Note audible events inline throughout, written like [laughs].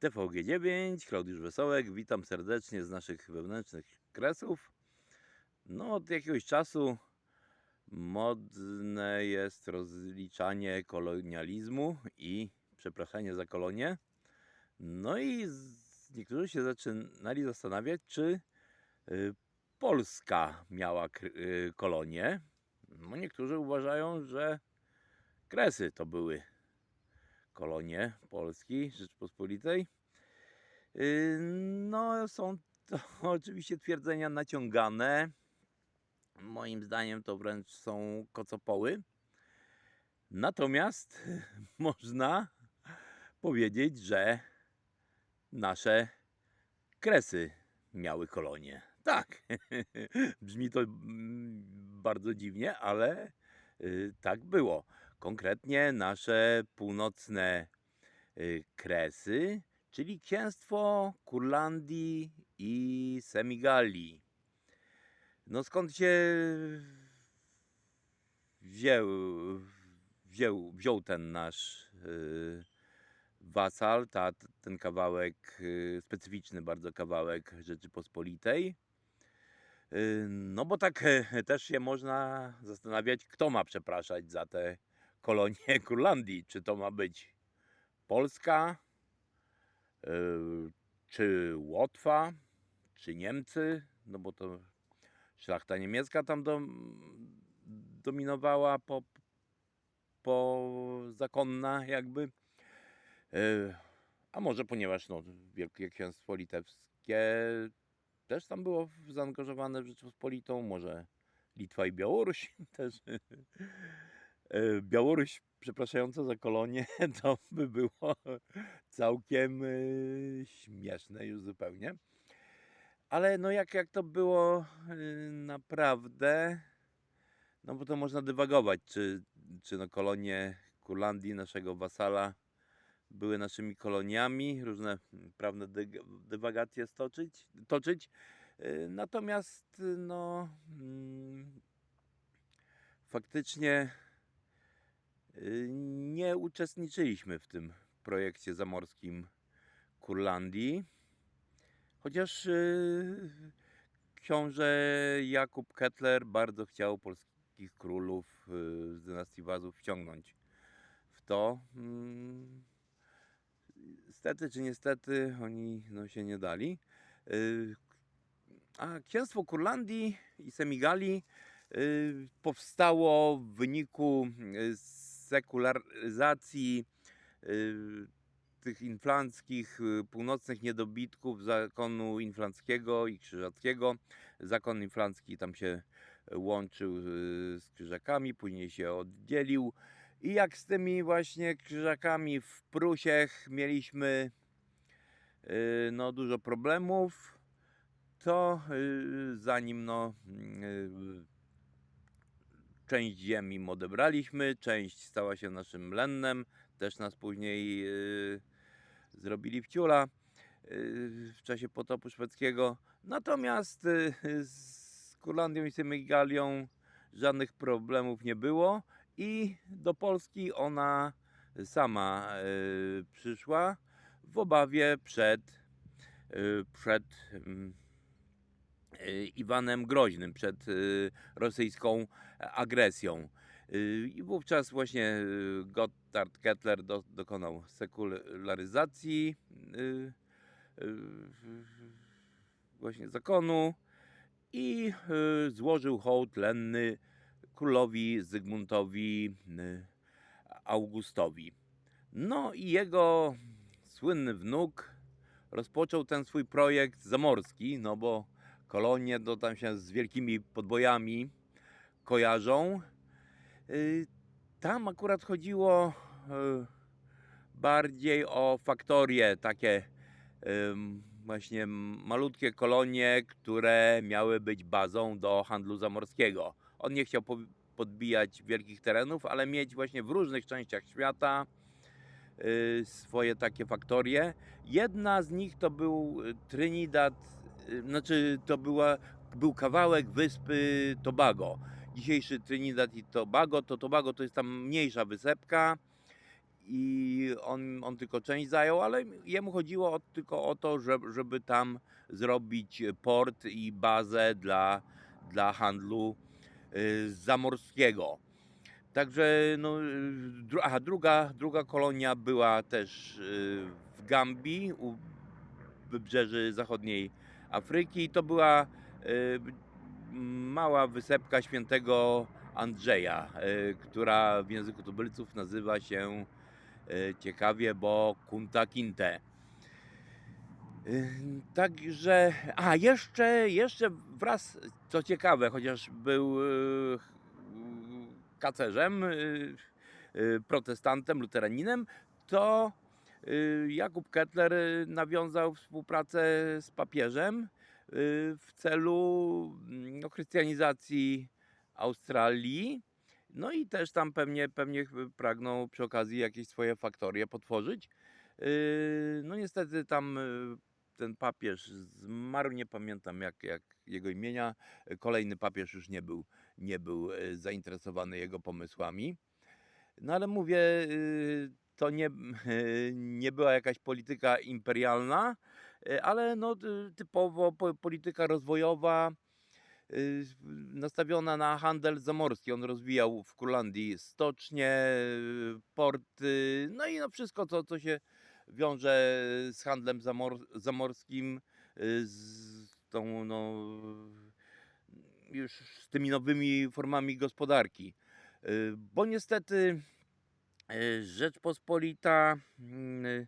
TVG9, Klaudiusz Wesołek, witam serdecznie z naszych wewnętrznych kresów. No, od jakiegoś czasu modne jest rozliczanie kolonializmu i przepraszanie za kolonie. No i niektórzy się zaczynali zastanawiać, czy y, Polska miała y, kolonie. No, niektórzy uważają, że Kresy to były kolonie Polski Rzeczpospolitej. Yy, No, są to [laughs] oczywiście twierdzenia naciągane. Moim zdaniem to wręcz są kocopoły. Natomiast [laughs] można powiedzieć, że nasze kresy miały kolonie. Tak, [laughs] brzmi to mm, bardzo dziwnie, ale y, tak było. Konkretnie nasze północne y, kresy, czyli księstwo Kurlandii i Semigalii. No skąd się wziął, wziął, wziął ten nasz y, wasal, ta, ten kawałek, y, specyficzny bardzo kawałek Rzeczypospolitej? No bo tak e, też się można zastanawiać, kto ma przepraszać za te kolonie [laughs] Kurlandii. Czy to ma być Polska, y, czy Łotwa, czy Niemcy? No bo to szlachta niemiecka tam dom, dominowała po, po zakonna jakby. Y, A może ponieważ no, Wielkie Księstwo Litewskie też tam było zaangażowane w Rzeczpospolitą, może Litwa i Białoruś [laughs] też. E, Białoruś przepraszająca za kolonię, [laughs] to by było całkiem e, śmieszne już zupełnie. Ale no jak, jak to było e, naprawdę, no bo to można dywagować, czy, czy no kolonie Kurlandii, naszego wasala, były naszymi koloniami, różne mm, prawne dywagacje stoczyć, toczyć. Y, Natomiast y, no mm, faktycznie y, nie uczestniczyliśmy w tym projekcie zamorskim Kurlandii. Chociaż y, książę Jakub Kettler bardzo chciał polskich królów y, z dynastii Wazów wciągnąć w to. Mm, Stety czy niestety oni no, się nie dali. Y, A księstwo Kurlandii i Semigalii y, powstało w wyniku y, sekularyzacji y, tych inflanckich, y, północnych niedobitków zakonu inflanckiego i krzyżackiego. Zakon inflancki tam się łączył y, z krzyżakami, później się oddzielił. I jak z tymi właśnie krzyżakami w Prusiech mieliśmy no, dużo problemów, to zanim no, część ziemi odebraliśmy, część stała się naszym lennem, też nas później yy, zrobili wciula yy, w czasie potopu szwedzkiego. Natomiast yy, z Kurlandią i Semigalią żadnych problemów nie było i do Polski ona sama e, przyszła w obawie przed, przed mm, Iwanem Groźnym, przed e, rosyjską agresją. E, I wówczas właśnie e, Gotthard Kettler do, dokonał sekularyzacji e, e, właśnie zakonu i e, złożył hołd lenny królowi Zygmuntowi y, Augustowi. No i jego słynny wnuk rozpoczął ten swój projekt zamorski, no bo kolonie to tam się z wielkimi podbojami kojarzą. Y, Tam akurat chodziło y, bardziej o faktorie, takie właśnie malutkie kolonie, które miały być bazą do handlu zamorskiego. On nie chciał po- podbijać wielkich terenów, ale mieć właśnie w różnych częściach świata y, swoje takie faktorie. Jedna z nich to był Trinidad, znaczy to była, był kawałek wyspy Tobago. Dzisiejszy Trinidad i Tobago, to Tobago to jest tam mniejsza wysepka i on, on tylko część zajął, ale jemu chodziło o, tylko o to, żeby, żeby tam zrobić port i bazę dla, dla handlu y, zamorskiego. Także no, dru, aha, druga, druga kolonia była też y, w Gambii, u wybrzeży zachodniej Afryki. To była y, mała wysepka świętego Andrzeja, y, która w języku tubylców nazywa się y, ciekawie, bo Kunta Kinte. Także, a jeszcze, jeszcze wraz, co ciekawe, chociaż był kacerzem, protestantem, luteraninem, to Jakub Kettler y, nawiązał współpracę z papieżem y, w celu mm, no, chrystianizacji Australii. No i też tam pewnie, pewnie pragnął przy okazji jakieś swoje faktorie potworzyć. Y, No niestety tam y, ten papież zmarł, nie pamiętam jak, jak jego imienia. Kolejny papież już nie był, nie był y, zainteresowany jego pomysłami. No ale mówię, y, to nie, [laughs] nie była jakaś polityka imperialna, y, ale no, y, typowo po- polityka rozwojowa, y, nastawiona na handel zamorski. On rozwijał w Kurlandii stocznie, porty, no i no wszystko, co, co się wiąże z handlem zamor, zamorskim, z tą no, już z tymi nowymi formami gospodarki. Bo niestety Rzeczpospolita mm, y,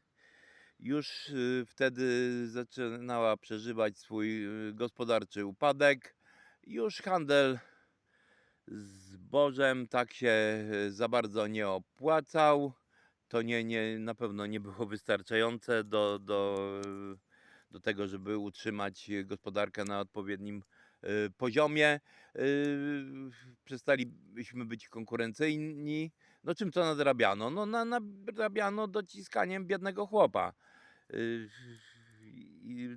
już y, wtedy zaczynała przeżywać swój y, gospodarczy upadek. Już handel zbożem tak się za bardzo nie opłacał. To nie, nie, na pewno nie było wystarczające do, do, do tego, żeby utrzymać gospodarkę na odpowiednim poziomie. Przestaliśmy być konkurencyjni. No czym to nadrabiano? No na, nadrabiano dociskaniem biednego chłopa. Y,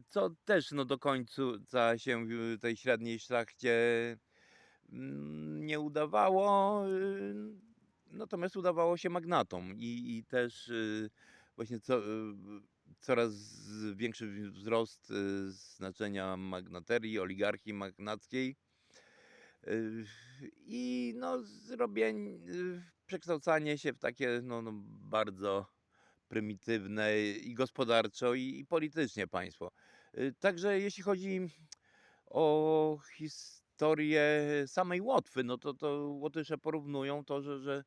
Co też no, do końca się tej średniej szlachcie mm, nie udawało. y, Natomiast udawało się magnatom i, i też y, właśnie co, coraz większy wzrost znaczenia magnaterii, oligarchii magnackiej. I no, zrobienie, przekształcanie się w takie no, no, bardzo prymitywne i gospodarczo, i, i politycznie państwo. Y, Także jeśli chodzi o historię samej Łotwy, no to, to Łotysze porównują to, że, że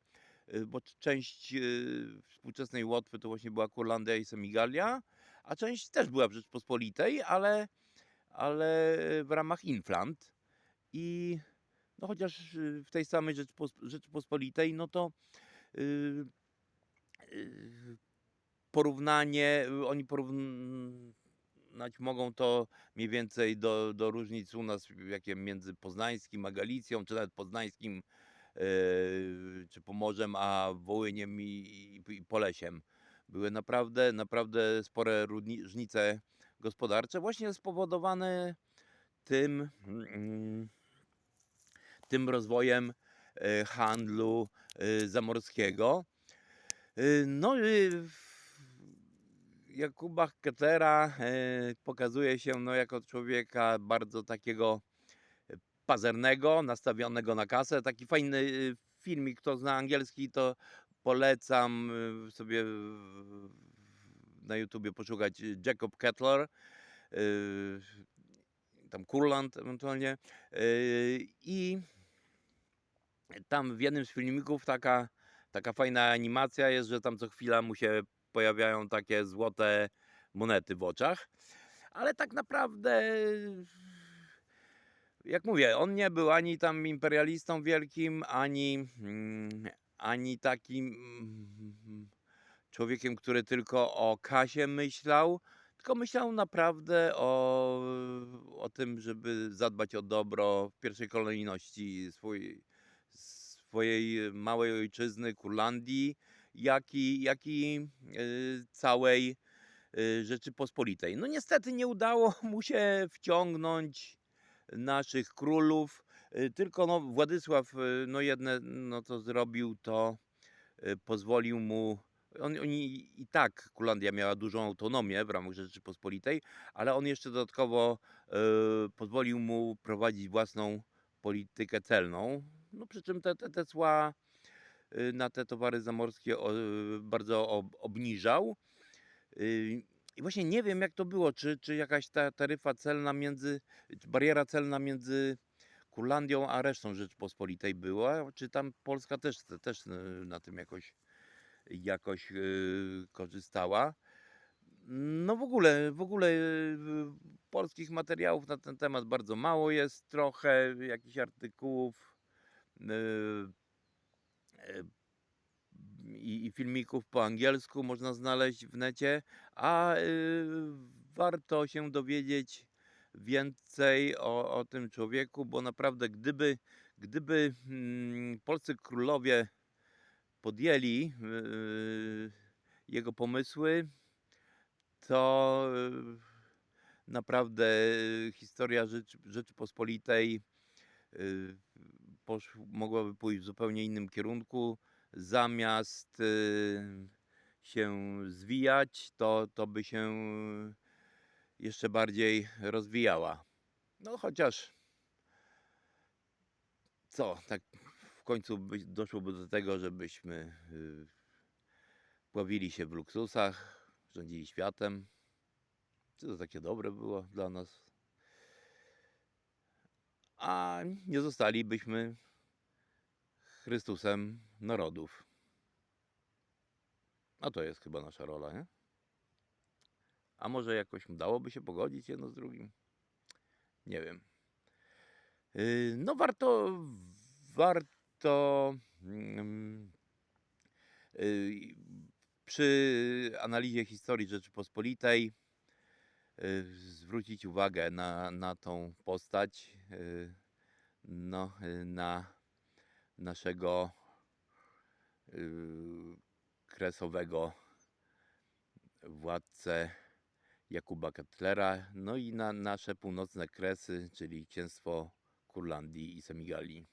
y, bo część y, współczesnej Łotwy to właśnie była Kurlandia i Semigalia, a część też była w Rzeczpospolitej, ale, ale w ramach Inflant. I no chociaż y, w tej samej Rzeczpos Rzeczpospolitej, no to y, y, porównanie, oni porównać mogą to mniej więcej do, do różnic u nas, jakie między Poznańskim a Galicją, czy nawet Poznańskim, e, czy Pomorzem, a Wołyniem i, i, i Polesiem. Były naprawdę, naprawdę spore różnice gospodarcze, właśnie spowodowane tym, mm, tym rozwojem e, handlu e, zamorskiego. Y, No, Jakuba Kettlera e, pokazuje się no, jako człowieka bardzo takiego e, pazernego, nastawionego na kasę. Taki fajny filmik, kto zna angielski, to polecam sobie na YouTubie poszukać Jacob Kettler, tam Kurland ewentualnie. I tam w jednym z filmików taka, taka fajna animacja jest, że tam co chwila mu się pojawiają takie złote monety w oczach. Ale tak naprawdę, jak mówię, on nie był ani tam imperialistą wielkim, ani, mm, ani takim mm, człowiekiem, który tylko o kasie myślał, tylko myślał naprawdę o, o tym, żeby zadbać o dobro w pierwszej kolejności swój, swojej małej ojczyzny, Kurlandii, jak i, jak i y, całej y, Rzeczypospolitej. No niestety nie udało [laughs] mu się wciągnąć naszych królów, y, tylko no, Władysław y, no jedne no, co zrobił, to y, pozwolił mu on, oni i tak Kurlandia miała dużą autonomię w ramach Rzeczypospolitej, ale on jeszcze dodatkowo e, pozwolił mu prowadzić własną politykę celną. No przy czym te, te, te cła y, na te towary zamorskie y, bardzo ob, obniżał. Y, I właśnie nie wiem jak to było, czy, czy jakaś ta taryfa celna między, bariera celna między Kurlandią a resztą Rzeczpospolitej była, czy tam Polska też, też na tym jakoś, jakoś korzystała. No w ogóle, w ogóle polskich materiałów na ten temat bardzo mało jest, trochę jakichś artykułów i, i filmików po angielsku można znaleźć w necie, a y, warto się dowiedzieć więcej o, o tym człowieku, bo naprawdę gdyby, gdyby mm, polscy królowie podjęli y, jego pomysły, to y, naprawdę y, historia Rzeczy, Rzeczypospolitej y, posz, mogłaby pójść w zupełnie innym kierunku. Zamiast y, się zwijać, to, to by się jeszcze bardziej rozwijała. No chociaż co, tak w końcu by, doszłoby do tego, żebyśmy y, pławili się w luksusach, rządzili światem. Czy to takie dobre było dla nas? A nie zostalibyśmy Chrystusem narodów. A to jest chyba nasza rola, nie? A może jakoś dałoby się pogodzić jedno z drugim? Nie wiem. Yy, No warto, warto mm, yy, przy analizie historii Rzeczypospolitej zwrócić uwagę na, na tą postać, yy, no, yy, na naszego kresowego władcę Jakuba Ketlera, no i na nasze północne kresy, czyli księstwo Kurlandii i Semigalii.